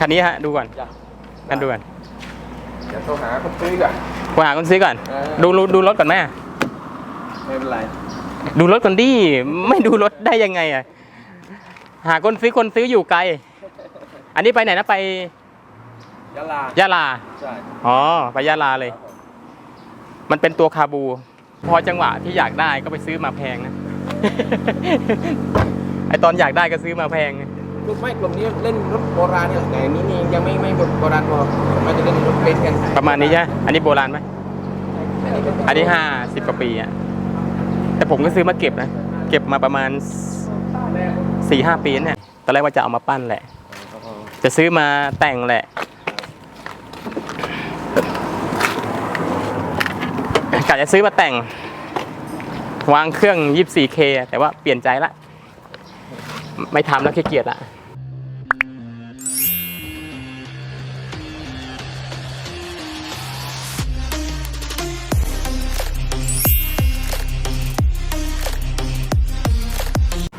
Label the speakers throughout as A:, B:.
A: คันนี้ฮะดูก่อน
B: จ้ะ
A: กันดูก่อน
B: เดี๋ยวโทรหาคนซื้อก่อน
A: ไปหาคนซื้อก่อน
B: เออ
A: ดูดูดูรถก่อนแม่
B: ไม่เป็นไร
A: ดูรถก่อนดิไม่ดูรถได้ยังไงอะหาคนซื้อคนซื้ออยู่ไกล อันนี้ไปไหนนะไป
B: ยะลายะ
A: ลา
B: ใช่
A: อ๋อไปยะลาเลยมันเป็นตัวคาบู พอจังหวะที่อยากได้ก็ไปซื้อมาแพงนะ ไอตอนอยากได้ก็ซื้อมาแพง
B: ก ลุ่มไม่กลุ่มนี้เล่นรถโบราณเนี่ยแต่นี้นี่ยังไม่ไม่โบราณพอมันจะเล่นรถเบนซ์กัน
A: ประมาณนี้ใช่ไหมอันนี้โบราณไหม
B: อันนี้
A: ห้าสิบกว่าปีอะแต่ผมก็ซื้อมาเก็บนะ เก็บมาประมาณสี่ห้าปีเนี่ยตอนแรกว่าจะเอามาปั้นแหละ จะซื้อมาแต่งแหละกะจะซื้อมาแต่ง วางเครื่อง 24K แต่ว่าเปลี่ยนใจละ ไม่ทำแล้วขี้เกียจละ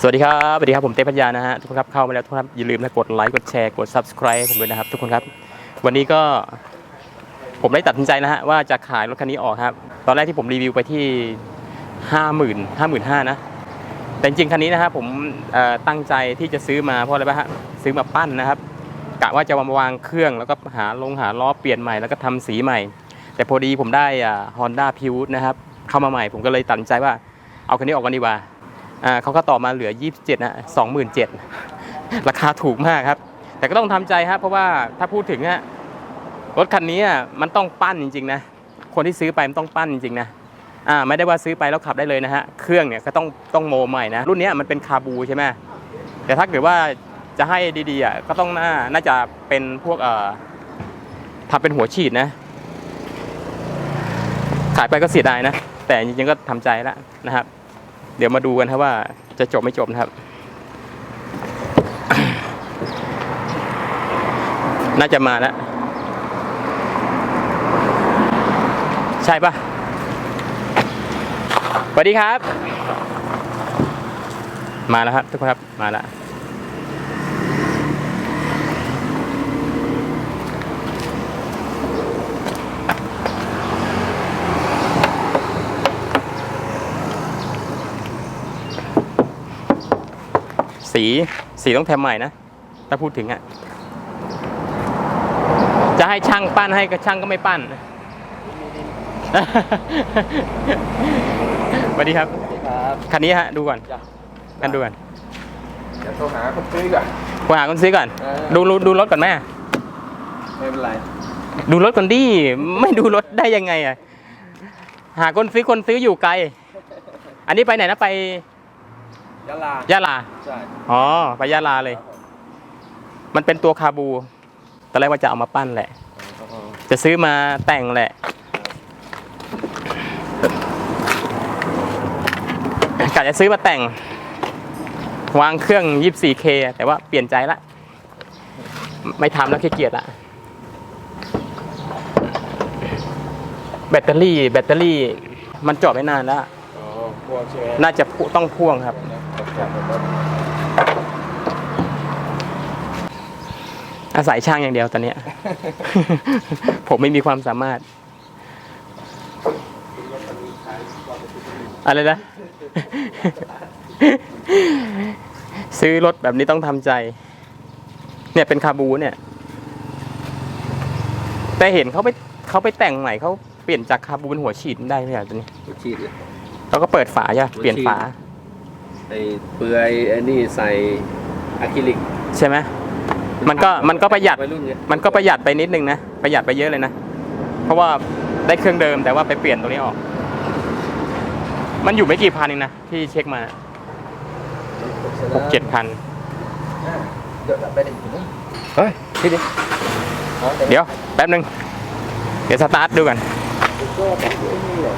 A: สวัสดีครับสวัสดีครับผมเต้พัทยานะฮะทุกคนครับเข้ามาแล้วทุกคนครับอย่าลืมนะกดไลค์กดแชร์กด subscribe ผมด้วยนะครับ ทุกคนครับ วันนี้ก็ผมได้ตัดสินใจนะฮะว่าจะขายรถคันนี้ออกครับ ตอนแรกที่ผมรีวิวไปที่ห้าหมื่นห้าหมื่นห้านะแต่จริงคันนี้นะฮะผมตั้งใจที่จะซื้อมาเพราะอะไรบ้างฮะซื้อมาปั้นนะครับกะว่าจะมาวางเครื่องแล้วก็หาลงหาล้อเปลี่ยนใหม่แล้วก็ทำสีใหม่ แต่พอดีผมได้ฮอนด้าพิวนะครับเข้ามาใหม่ ผมก็เลยตัดสินใจว่าเอาคันนี้ออกกันดีกว่า อ่าเขาก็ต่อมาเหลือ 27นะ27,000ราคาถูกมากครับ แต่ก็ต้องทำใจครับเพราะว่าถ้าพูดถึงฮะรถคันนี้มันต้องปั้นจริงๆนะคนที่ซื้อไปมันต้องปั้นจริงๆนะอ่าไม่ได้ว่าซื้อไปแล้วขับได้เลยนะฮะเครื่องเนี่ยก็ต้องต้องโมใหม่นะรุ่นนี้มันเป็นคาบูใช่ไหมแต่ถ้าเกิดว่าจะให้ดีๆอะก็ต้องน่าน่าจะเป็นพวกเอ่อทำเป็นหัวฉีดนะ ขายไปก็เสียดายนะ แต่จริงๆก็ทำใจแล้วนะครับ เดี๋ยวมาดูกันครับว่าจะจบไม่จบนะครับ น่าจะมาแล้ว ใช่ปะสวัสดีครับ มาแล้วครับทุกคนครับ มาแล้ว สีสีต้องแถมใหม่นะ ถ้าพูดถึงอะ่ะจะให้ช่างปั้นให้ก็ช่างก็ไม่ปั้นสวัสดีครับ
B: ครับ
A: คันนี้ฮะดูก่อน
B: จ้ะ
A: กันดูก่อน
B: เดี๋ยวโทรหาคนซื้อก่อน
A: ไปหาคนซื้อก่อน
B: เออ
A: ดูดูดูรถก่อนแม่
B: ไม่เป็นไร
A: ดูรถก่อนดิไม่ดูรถได้ยังไงอะหาคนซื้อคนซื้ออยู่ไกล อันนี้ไปไหนนะไป
B: ยะลายะ
A: ลา
B: ใช่
A: อ๋อ ไปยะลาเลยมันเป็นตัวคาบู ตอนแรกว่าจะเอามาปั้นแหละ จะซื้อมาแต่งแหละ กะจะซื้อมาแต่ง วางเครื่อง 24K แต่ว่าเปลี่ยนใจละ ไม่ทำแล้วขี้เกียจละ แบตเตอรี่ แบตเตอรี่ มันจอดไม่นานแล้ว
B: อ๋อพวกใช่ไหม
A: น่าจะพ่วต้องพ่วงครับ อาศัยช่างอย่างเดียวตอนเนี้ย ผมไม่มีความสามารถ อะไรนะ ซื้อรถแบบนี้ต้องทำใจ เนี่ยเป็นคาบูเนี่ย แต่เห็นเขาไปเขาไปแต่งใหม่เขาเปลี่ยนจากคาบูเป็นหัวฉีดได้ไหมอะตัวนี้
C: ฉีดเลย
A: แล้วก็เปิดฝาใช่ปะเปลี่ยนฝา
C: ไอ้เปลือยไอ้นี่ใส่อะคริลิก
A: ใช่ไหมมันก็มันก็ประหยัด
C: วัรุ่นไง
A: มันก็ประหยัดไปนิดนึงนะ ประหยัดไปเยอะเลยนะ เพราะว่าได้เครื่องเดิมแต่ว่าไปเปลี่ยนตัวนี้ออก มันอยู่ไม่กี่พันเองนะ ที่เช็คมาหกเจ็ดพัน
B: เดี๋ยวไปเด็กถึง
A: เฮ้ยที่ดิเดี๋ยวแป๊บนึง เดี๋ยวสตาร์ทดูกัน
B: ก็แบบนี้เลย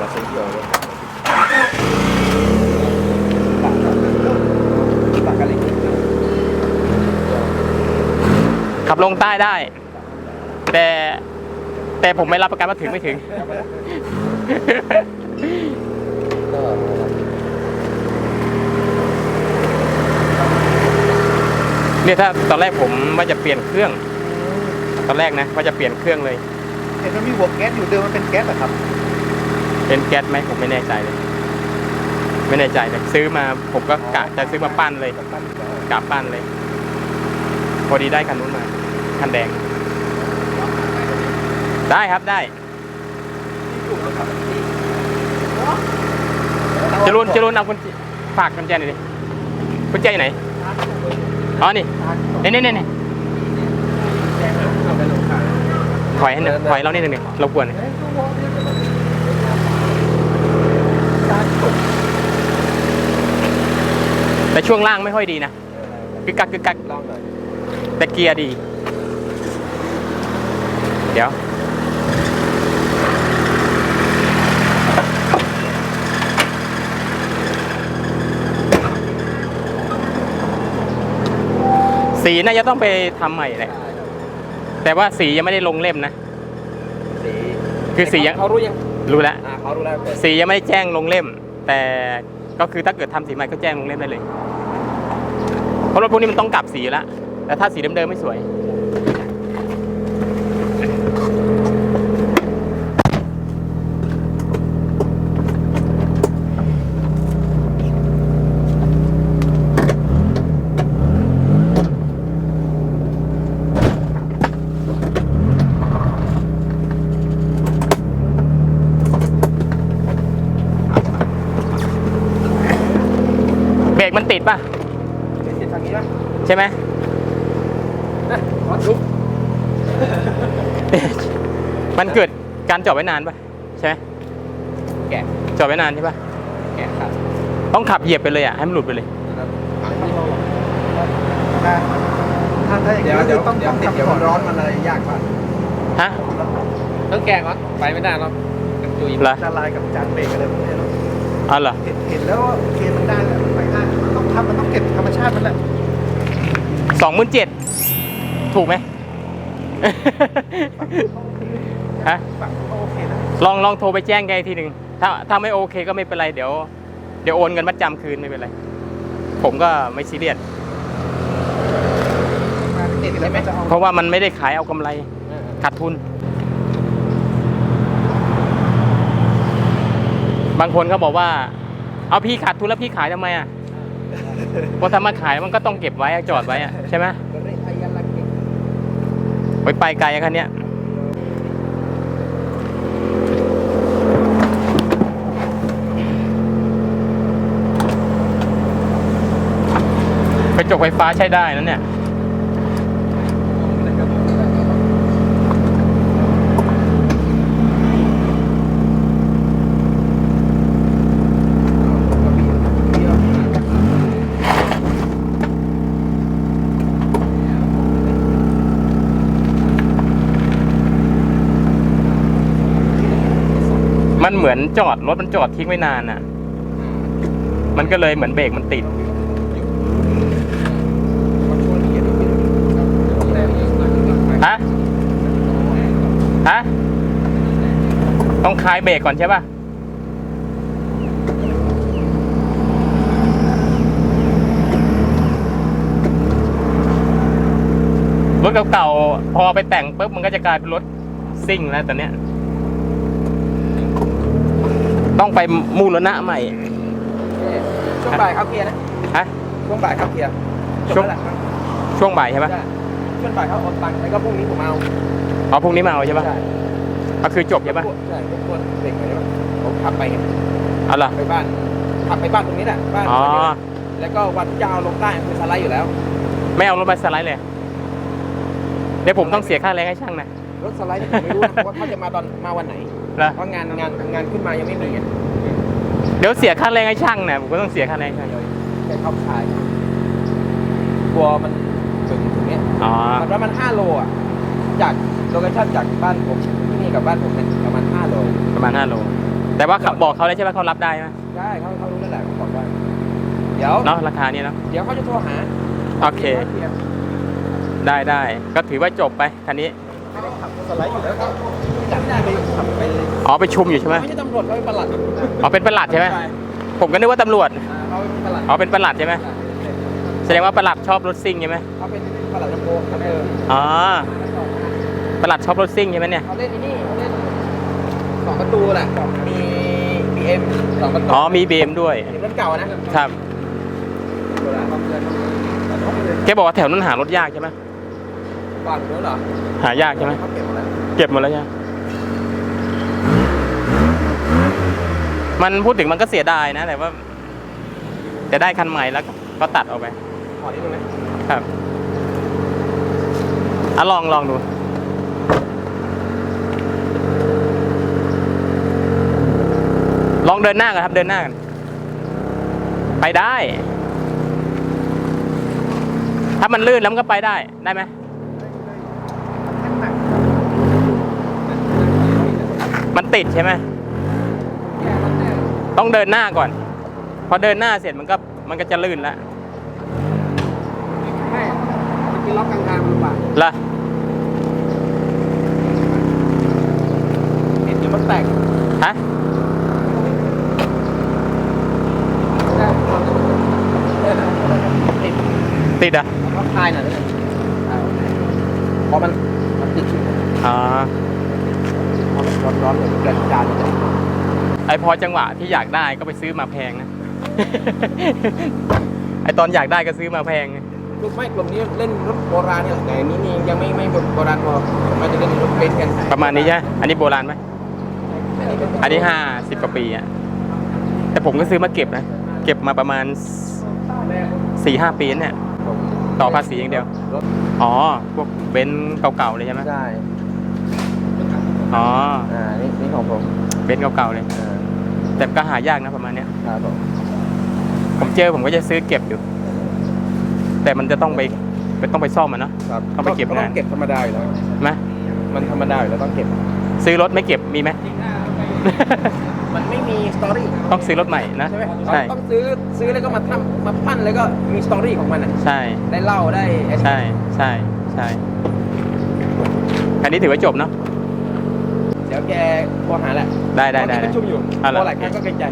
B: มาเซ็นเดียวเลยปากกันเลย
A: ขับ ลงใต้ได้ แต่แต่ผมไม่รับประกันว่าถึงไม่ถึง
B: ก็
A: เนี่ยถ้าตอนแรกผมว่าจะเปลี่ยนเครื่อง ตอนแรกนะว่าจะเปลี่ยนเครื่องเลย
D: เห็นมันมีหัวแก๊สอยู่เดิมมันเป็นแก๊สเหรอครับ
A: เป็นแก๊สไหมผมไม่แน่ใจเลย ไม่แน่ใจเลยซื้อมาผมก็กะจะซื้อมาปั้นเลยกะปั้นเลย พอดีได้คันนู้นมา คันแดง ได้ครับได้จรุนจรุนเอากุญแจฝากกุญแจหน่อยดิกุญแจอยู่ไหนอ๋อนี่นี่นี่นี่ถอยให้หน่อยถอยเรานิดนึงดิเรากวนหน่อยแต่ช่วงล่างไม่ค่อยดีนะกึกกักกึกกักแต่เกียร์ดี เดี๋ยว สีน่าจะต้องไปทำใหม่เลยแต่ว่าสียังไม่ได้ลงเล่มนะ
B: สี
A: คือสียัง
B: เขารู้ยัง
A: รู้แล้ว
B: อ่าเขารู้แล้วแต่
A: สียังไม่ได้แจ้งลงเล่ม แต่ก็คือถ้าเกิดทำสีใหม่ก็แจ้งลงเล่มได้เลย เพราะรถพวกนี้มันต้องกลับสีอยู่แล้วแต่ถ้าสีเดิมๆไม่สวยเบรกมันติดป่ะ
B: เสียทางนี้ป่ะ
A: ใช่ไหม
B: นะขอลุก
A: มันเกิดการจอดไว้นานป่ะใช่ไหม
B: แกะ
A: จอดไว้นานใช่ป่ะ
B: แกะครับ
A: ต้องขับเหยียบไปเลยอะให้มันหลุดไปเลย
D: ถ้าถ้าถ้าอย่าง
B: เดี๋ยว
D: นี้
B: เดี๋ยว
D: ต้อง
B: เดี๋ยว
D: ต้อง
B: ติด
D: ทำ
B: เดี๋ยว
D: ก่อ
B: มันนร้อนมันอะไรยากมาก
A: ฮะ
B: ต้องแกะก่อนไปไม่ได้หรอกกันจุย
A: เหรอ
D: ละลายกับจานเบรกอะไรพวกนี้เนอะ
A: อ๋อเหรอ
D: เห็นเห็นแล้วว่าโอเคมันได้แหละมันไปได้มันต้องทำมันต้องเก็บธรรมชาติมันแหละ
A: สองหมื่นเจ็ดถูกไหม ฮะ
D: ฝั่งก็โอเคนะ
A: ลองลองโทรไปแจ้งแกอีกทีหนึ่งถ้าถ้าไม่โอเคก็ไม่เป็นไรเดี๋ยว เดี๋ยวโอนเงินมัดจำคืนไม่เป็นไร ผมก็ไม่ซีเรียส
D: มาติดแล้วมันจะเอา
A: เพราะว่ามันไม่ได้ขายเอากำไรขาดทุน บางคนเขาบอกว่า เอาพี่ขาดทุนแล้วพี่ขายทำไมอะเพราะถ้ามาขายมันก็ต้องเก็บไว้อะจอดไว้อะใช่ไหม
B: ก็ได้อายันลักเก็บ
A: ไปไปไกลอะคันเนี้ยกระ จกไฟฟ้าใช้ได้นั่นเนี่ยมันเหมือนจอดรถมันจอดทิ้งไว้นานอะ มันก็เลยเหมือนเบรกมันติด ฮะ ฮะ ต้องคลายเบรกก่อนใช่ป่ะ รถเก่าๆ พอไปแต่งปุ๊บมันก็จะกลายเป็นรถซิ่งแล้วตอนเนี้ย ต้องไปมูลนะใหม่
B: ช่วงบ่ายเข้าเคลียร์นะ
A: ฮะ
B: ช่วงบ่ายเข้าเคลียร์
A: ช่วง
B: จบแล้ครับ
A: ช่วงบ่ายใช่ปะ
B: ใช่ช่วงบ่ายเข้าโอนตังค์แล้วก็พรุ่งนี้ผมเอา
A: อ๋อพรุ่งนี้มาเอาใช่ปะ
B: ใช่
A: ก็คือจบใช่ปะ
B: ใช่พวกพวกเด็กอะไรวะผมขับไปไง
A: เอาเหรอ
B: ไปบ้านขับไปบ้านตรงนี้แหละบ้าน
A: อ๋อ
B: แล้วก็วันที่จะเอาลงใต้คือสไลด์อยู่แล้ว
A: ไม่เอารถมาสไลด์เลย เดี๋ยวผมต้องเสียค่าแรงให้ช่างนะ
B: รถสไลด์เนี่ยผมไม่รู้นะ ว่าเขาจะมาตอนมาวันไหน
A: เหรอ
B: เพราะงานงานงานขึ้นมายังไม่มีไง
A: เดี๋ยวเสียค่าแรงให้ช่างนะผมก็ต้องเสียค่าแรงให้ช่าง
B: แค่เข้าชายกลัวมันถึงถึงเนี้ย
A: อ๋อ
B: มันประมาณ5โลอะ จากโลเคชั่นจากบ้านผมที่นี่กับบ้านผมเนี่ยประมาณ5โล
A: ประมาณ5โล แต่ว่าขับบอกเขาแล้วใช่ไหมเขารับได้ไหม
B: ใช่เขาเขารู้แล้วแหละเขาบอกว่าเดี๋ยว
A: เนาะราคานี้เนาะ
B: เดี๋ยวเขาจะโทรหา
A: โอเค ได้ได้ก็ถือว่าจบไปคันนี้
D: ไม่ได้ขับสไลด์อยู่แล้วครับ
B: จำได้ไปขับไป
A: อ๋อไปชุมอยู่ใช่ไหม
B: ไม่ใช่ตำรวจเขาเป็นประหลัด
A: อ๋อเป็นประหลัดใช่ไหมผมก็นึกว่าตำรวจ
B: อ่าเขาเป็นประหลัด
A: อ๋อเป็นประหลัดใช่ไหมแสดงว่าประหลัดชอบรถซิ่งใช่ไหม
B: เขาเป็นตลาดน้ำโพครับเออ
A: อ๋อ ตลาดช็อปรถซิ่งใช่ไหมเนี่ย
B: เขาเล่นที่นี่เขาเล่นสองประตูแหละมี BM สองประตู
A: อ๋อมีเบมด้วย
B: รถเก่านะครับโบราณความเงิน
A: แกบอกว่าแถวนั้นหารถยากใช่ไหม
B: ก่อนนู้นเหรอ
A: หายากใช่ไหม
B: เขาเก็บหมดแล้ว
A: เก็บหมดแล้วใช่ไหมมันพูดถึงมันก็เสียดายนะ แต่ว่าจะได้คันใหม่แล้วก็ก็ตัดออกไป
B: ขอนิดนึงไหม
A: ครับอะลองลองดู องเดินหน้ากันครับ เดินหน้ากัน ไปได้ ถ้ามันลื่นแล้วมันก็ไปได้ ได้ไหม มันติดใช่ไหม ต้องเดินหน้าก่อน พอเดินหน้าเสร็จมันก็มันก็จะลื่นแล้ว
B: ไม่มันกินล็อกกลางทางมันลำบาก
A: ละ
B: เห็นอยู่มันแตก
A: ฮะ
B: ติด
A: ติดอะ
B: แล้วก็คลายหน่อยแล้วกันเพราะมันมันติดอยู่
A: อ๋อ
B: เพราะมันร้อนๆเลยมันเกิดจาน
A: ไอพอจังหวะที่อยากได้ก็ไปซื้อมาแพงนะ ไอตอนอยากได้ก็ซื้อมาแพง
B: ลูกไม่กลุ่มนี้เล่นรถโบราณเนี่ยแหละแต่อันนี้นี่ยังไม่ไม่โบราณพอมันจะเล่นรถเบนซ์กัน
A: ประมาณนี้ใช่ไหมอันนี้โบราณไหมอันนี้ห้าสิบกว่าปีอะแต่ผมก็ซื้อมาเก็บนะ เก็บมาประมาณสี่ห้าปีเนี่ย ต่อภาษีอย่างเดียว
B: รถ
A: อ๋อ พวกเบนซ์เก่าๆเลยใช่ไหม
B: ใช่
A: อ๋อ
B: อ่านี่นี่ของผม
A: เบนซ์เก่าๆเลย
B: อ่า
A: แต่ก็หายากนะประมาณเนี้ย
B: ครับผม
A: ผมเจอผมก็จะซื้อเก็บอยู่ แต่มันจะต้องไปไปต้องไปซ่อมมันเนอะ
B: ครับ
A: ต้องไปเก็บงาน
B: ต้องเก็บธรรมดาอยู่แล้ว
A: ไหม
B: มันธรรมดาอยู่แล้วต้องเก็บ
A: ซื้อรถไม่เก็บมีไหม
B: มันไม่มีสตอรี่
A: ต้องซื้อรถใหม่นะ
B: ใช่ไหม
A: ใช่
B: ต้องซื้อซื้อแล้วก็มาทำมาปั้นแล้วก็มีสตอรี่ของมันอะ
A: ใช่
B: ได้เล่าได้ไอ้
A: ใช่ใช่ใช่คันนี้ถือว่าจบเนาะ
B: เดี๋ยวแกโทรหาแหละ
A: ได้ได้ได้
B: ตอนนี้ประชุมอยู่
A: เอาเหรอ
B: โทรหลายครั้งก็เกรงใจ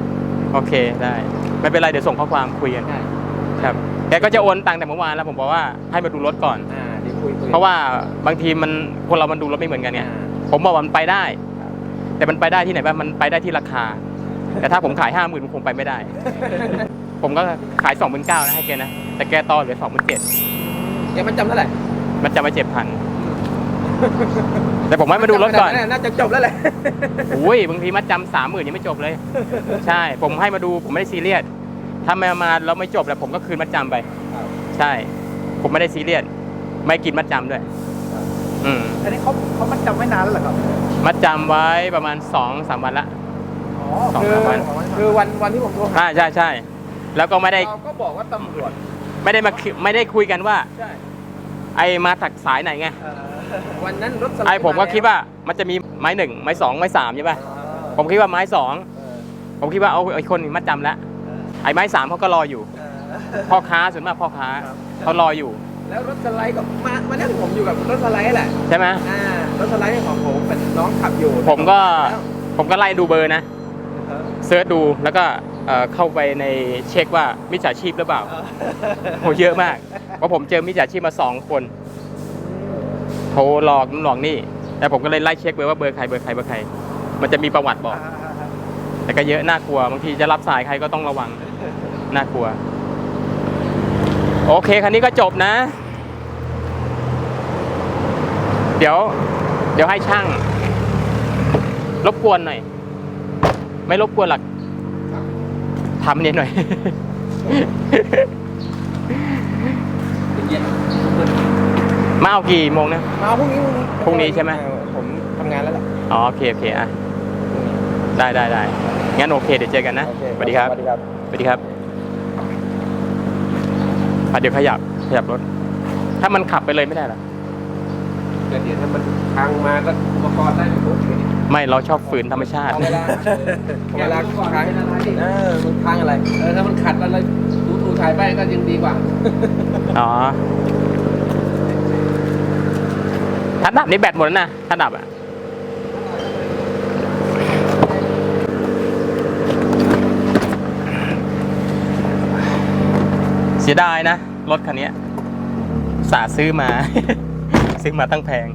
A: โอเคได้ ไม่เป็นไรเดี๋ยวส่งข้อความคุยกัน
B: ใช่
A: ครับแกก็จะโอนตังค์แต่เมื่อวานแล้วผมบอกว่าให้มาดูรถก่อน
B: อ่าเดี๋ยวคุยคุย
A: เพราะว่าบางทีมันคนเรามันดูรถไม่เหมือนกันไง
B: อ่า
A: ผมบอกว่ามันไปได้ แต่มันไปได้ที่ไหนบ้างมันไปได้ที่ราคา แต่ถ้าผมขายห้าหมื่นคงไปไม่ได้ ผมก็ขายสองหมื่นเก้านะให้แกนะแต่แกต่อเหลือสองหมื่นเจ็ด
B: แกมันจำเท่าไหร่
A: มันจะมาเจ็ดพันแต่ผมให้มาดูรถก่อน
B: จำไม่ได้น่าจะจบแล้วแหละ
A: อุ้ยบางทีมัดจำสามหมื่นยังไม่จบเลย ใช่ ผมให้มาดูผมไม่ได้ซีเรียสถ้ามามาแล้วไม่จบแล้วผมก็คืนมัดจำไป ใช่ ผมไม่ได้ซีเรียสไม่กินมัดจำด้วย อืม
D: อันนี้เขาเขามันจำไว้นานแล้วเหรอครับ
A: มัดจำไว้ประมาณสองสามวันละ
D: อ๋อ
A: สอง
B: คือ
A: สามวัน
B: คือวันวันที่ผมโทรหา
A: ใช่ใช่ใช่แล้วก็ไม่ได้
B: เราก็บอกว่าตำรวจ
A: ไม่ได้มาคุไม่ได้คุยกันว่า
B: ใช่
A: ไอมาตักสายไหนไง
D: เออ
B: วันนั้นรถสไลด์
A: ไอผมก็
B: แล้ว
A: คิดว่ามันจะมีไม้หนึ่งไม้สองไม้สามใช่ป่ะ
B: เออ
A: ผมคิดว่าไม้สอง
B: เออ
A: ผมคิดว่าเอาไอคนนี้มัดจำแล้วไอไม้สามเขาก็รออยู่
D: เออ
A: พ่อค้าส่วนมากพ่อค้า
D: ครับ
A: เขารออยู่
B: แล้วรถสไลด์ก็มามาเนี่ยผมอยู่กับรถสไลด์แหละ
A: ใช่ไหม
B: อ่ารถสไลด์ของผมเป็นน้องขับอยู่
A: ผมก็
B: แล้ว
A: ผมก็ไล่ดูเบอร์นะเซิร์ชดูแล้วก็เอ่อเข้าไปในเช็คว่ามิจฉาชีพหรือเปล่าโหเยอะมากเพราะผมเจอมิจฉาชีพมาสองคนโทรหลอกนู่นหลอกนี่ แต่ผมก็เลยไล่เช็คเบอร์ว่าเบอร์ใครเบอร์ใครเบอร์ใคร มันจะมีประวัติบอก แต่ก็เยอะน่ากลัวบางทีจะรับสายใครก็ต้องระวังน่ากลัว โอเคคันนี้ก็จบนะ เดี๋ยว เดี๋ยวให้ช่าง รบกวนหน่อย ไม่รบกวนหรอกทำนิดหน่อย
B: เย็น
A: มาเอากี่โมงนะ
B: มาพรุ่งนี้
A: พรุ่งนี้ใช่ไหม
B: เออผมทำงานแล้วแหละ
A: อ๋อโอเคโอเคอะได้ได้ได้งั้นโอเคเดี๋ยวเจอกันนะ
B: โอเค
A: สวัสดีครับ
B: สวัสดีครับ
A: สวัสดีครับอะ เดี๋ยวขยับขยับรถ ถ้ามันขับไปเลยไม่ได้เหรอ
B: เดี๋ยวเดี๋ยวถ้ามันพังมาก็อุปกรณ์ได้ไม่ครบเลย
A: ไม่เราชอบฝืนธรรมชาติ
B: เอาเวลาเอาเวลาค้างเออมันค้างอะไร
C: เออถ้ามันขัดแล้วเราดูถูถ่ายไปก็ยังดีกว่า
A: อ๋อถ้าดับนี่แบตหมดแล้วนะถ้าดับอะเสียดายนะ รถคันนี้สาซื้อมา ซื้อมาตั้งแพง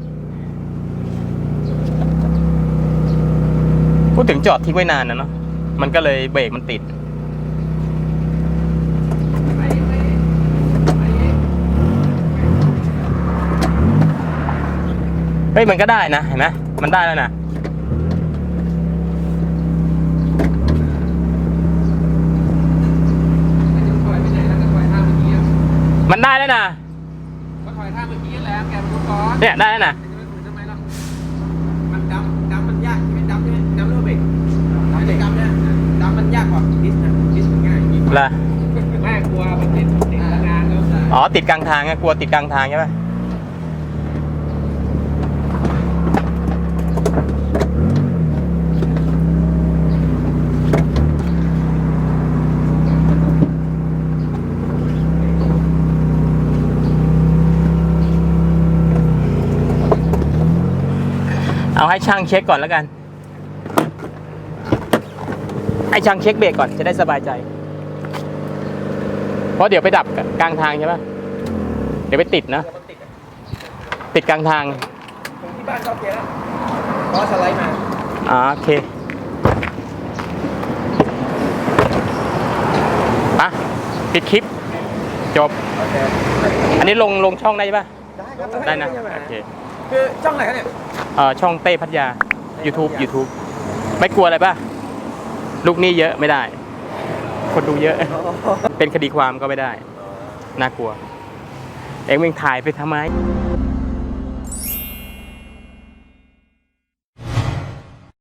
A: พูดถึงจอดทิ้งไว้นานนะเนาะมันก็เลยเบรกมันติดเฮ้ยมันก็ได้นะเห็นไหมมันได้แล้วนะ
C: ถอยไปไหนแล้วก็ถอยท่าเมื่อกี้อะ
A: มั นได้แล้วนะ
C: ก็ถอยท่าเมื่อกี้แหล้วแกมาดูก่อน
A: เนี่ยได้แล้วนะ
C: จะไม่ฝืนทำไมล่ะ
B: มันดำดำมันยากใช่ไหมดำใช่ไหมดำเรื่องเบรกไม่ได้ดำเนี่ยดำมันยากกว่าดิสนะดิสมันง่ายยิ่งกว่า
A: ละ
C: แม่กลัวมันติดติดงานแล้ว
A: อ๋อติดกลางทางไงกลัวติดกลางทางใช่ปะเอา ให้ช่างเช็คก่อนแล้วกันให้ช่างเช็คเบรกก่อนจะได้สบายใจ เพราะเดี๋ยวไปดับกลางทางใช่ปะเดี๋ยวไปติดนะ
B: มันติดอะ
A: ติดกลางทาง
B: ผมที่บ้านชอบเกียร์แล้วเพราะสไลด์มา
A: อ๋อโอเคปะปิดคลิป จบ
B: โอเค
A: อันนี้ลงลงช่องได้ใช่ปะ
B: ได้ครับ
A: ได้นะ
B: ม่มีปัญหา
A: โอเค
B: คือช่องไหนครับเนี่ย
A: เอ่อช่องเต้พัทยา YouTube YouTube ไม่กลัวอะไรปะลูกหนี้เยอะไม่ได้ คนดูเยอะ เป็นคดีความก็ไม่ได้ น่ากลัว เอ็งวิ่งถ่ายไปทำไม
B: อ